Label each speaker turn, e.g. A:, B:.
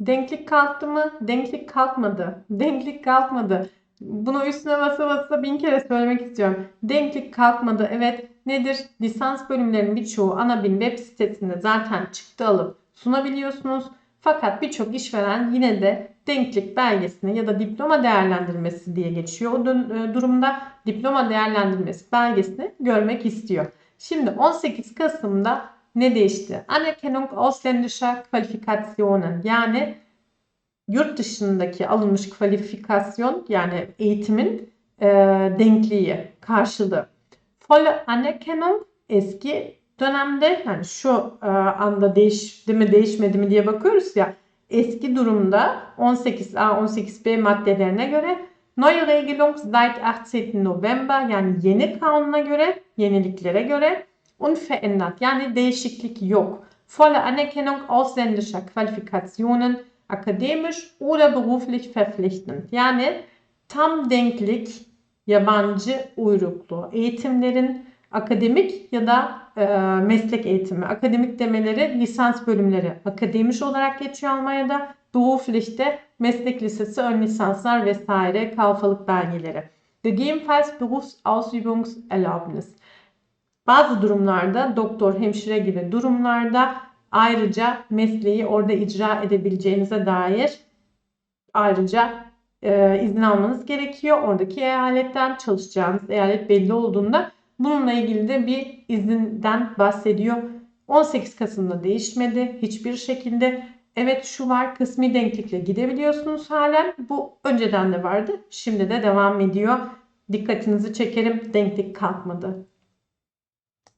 A: Denklik kalktı mı? Denklik kalkmadı. Denklik kalkmadı. Bunu üstüne basa basa bin kere söylemek istiyorum. Denklik kalkmadı. Evet nedir? Lisans bölümlerinin birçoğu Anabin web sitesinde zaten çıktı alıp sunabiliyorsunuz. Fakat birçok işveren yine de denklik belgesini ya da diploma değerlendirmesi diye geçiyor. O e, durumda diploma değerlendirmesi belgesini görmek istiyor. Şimdi 18 Kasım'da ne değişti? Anerkennung ausländischer Qualifikationen yani yurt dışındaki alınmış kvalifikasyon yani eğitimin e, denkliği, karşılığı. Volle Anerkennung eski dönemde yani şu e, anda değişti mi değişmedi mi diye bakıyoruz ya eski durumda 18A 18B maddelerine göre Neue Regelung seit 18. November yani yeni kanuna göre, yeniliklere göre unverändert yani değişiklik yok. Volle Anerkennung ausländischer Qualifikationen akademisch oder beruflich verpflichtend. Yani tam denklik yabancı uyruklu eğitimlerin akademik ya da e, meslek eğitimi. Akademik demeleri lisans bölümleri akademiş olarak geçiyor Almanya'da. Beruflich'te meslek lisesi, ön lisanslar vesaire kalfalık belgeleri. Gegebenenfalls Berufsausübungserlaubnis. Bazı durumlarda doktor, hemşire gibi durumlarda ayrıca mesleği orada icra edebileceğinize dair ayrıca e, izin almanız gerekiyor. Oradaki eyaletten çalışacağınız eyalet belli olduğunda bununla ilgili de bir izinden bahsediyor. 18 Kasım'da değişmedi hiçbir şekilde. Evet şu var kısmi denklikle gidebiliyorsunuz halen. Bu önceden de vardı. Şimdi de devam ediyor. Dikkatinizi çekerim denklik kalkmadı.